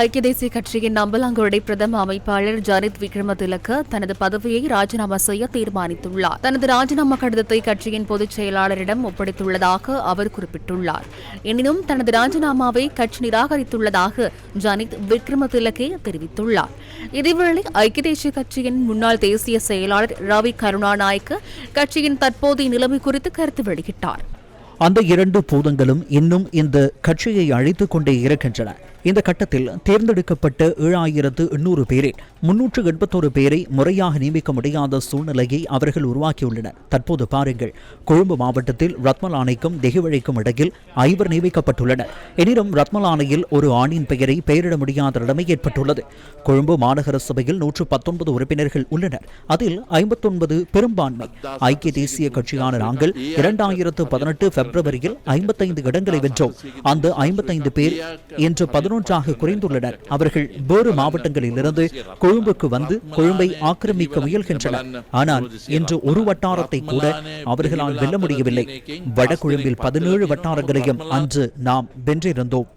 ஐக்கிய தேசிய கட்சியின் நம்பலாங்குடை பிரதம அமைப்பாளர் ஜனித் விக்ரமதிலக்க தனது பதவியை ராஜினாமா செய்ய தீர்மானித்துள்ளார். தனது ராஜினாமா கடிதத்தை கட்சியின் பொதுச் செயலாளரிடம் ஒப்படைத்துள்ளதாக அவர் குறிப்பிட்டுள்ளார். எனினும் தனது ராஜினாமாவை கட்சி நிராகரித்துள்ளதாக ஜனித் விக்ரமதிலக்கே தெரிவித்துள்ளார். இதேவேளை ஐக்கிய தேசிய கட்சியின் முன்னாள் தேசிய செயலாளர் ரவி கருணாநாயக்க கட்சியின் தற்போதைய நிலைமை குறித்து கருத்து வெளியிட்டார். அந்த இரண்டு பூதங்களும் இன்னும் இந்த கட்சியை அழைத்துக் கொண்டே இருக்கின்றன. இந்த கட்டத்தில் தேர்ந்தெடுக்கப்பட்ட ஏழாயிரத்து எண்ணூறு பேரில் முன்னூற்று எண்பத்தோரு பேரை முறையாக நியமிக்க முடியாத சூழ்நிலையை அவர்கள் உருவாக்கியுள்ளனர். தற்போது பாருங்கள் கொழும்பு மாவட்டத்தில் ரத்மலானைக்கும் தெகுவழைக்கும் இடையில் ஐவர் நியமிக்கப்பட்டுள்ளனர். எனினும் ரத்மலானையில் ஒரு ஆணின் பெயரை பெயரிட முடியாத நிலைமை ஏற்பட்டுள்ளது. கொழும்பு மாநகர சபையில் நூற்று பத்தொன்பது உறுப்பினர்கள் உள்ளனர். அதில் ஐம்பத்தொன்பது பெரும்பான்மை. ஐக்கிய தேசிய கட்சியான நாங்கள் இரண்டாயிரத்து பதினெட்டு பிப்ரவரியில் ஐம்பத்தைந்து இடங்களை வென்றோம். அந்த ஐம்பத்தைந்து பேர் இன்று பதினொன்றாக குறைந்துள்ளனர். அவர்கள் வேறு மாவட்டங்களிலிருந்து கொழும்புக்கு வந்து கொழும்பை ஆக்கிரமிக்க முயல்கின்றனர். ஆனால் இன்று ஒரு வட்டாரத்தை கூட அவர்களால் வெல்ல முடியவில்லை. வடகொழும்பில் பதினேழு வட்டாரங்களையும் அன்று நாம் வென்றிருந்தோம்.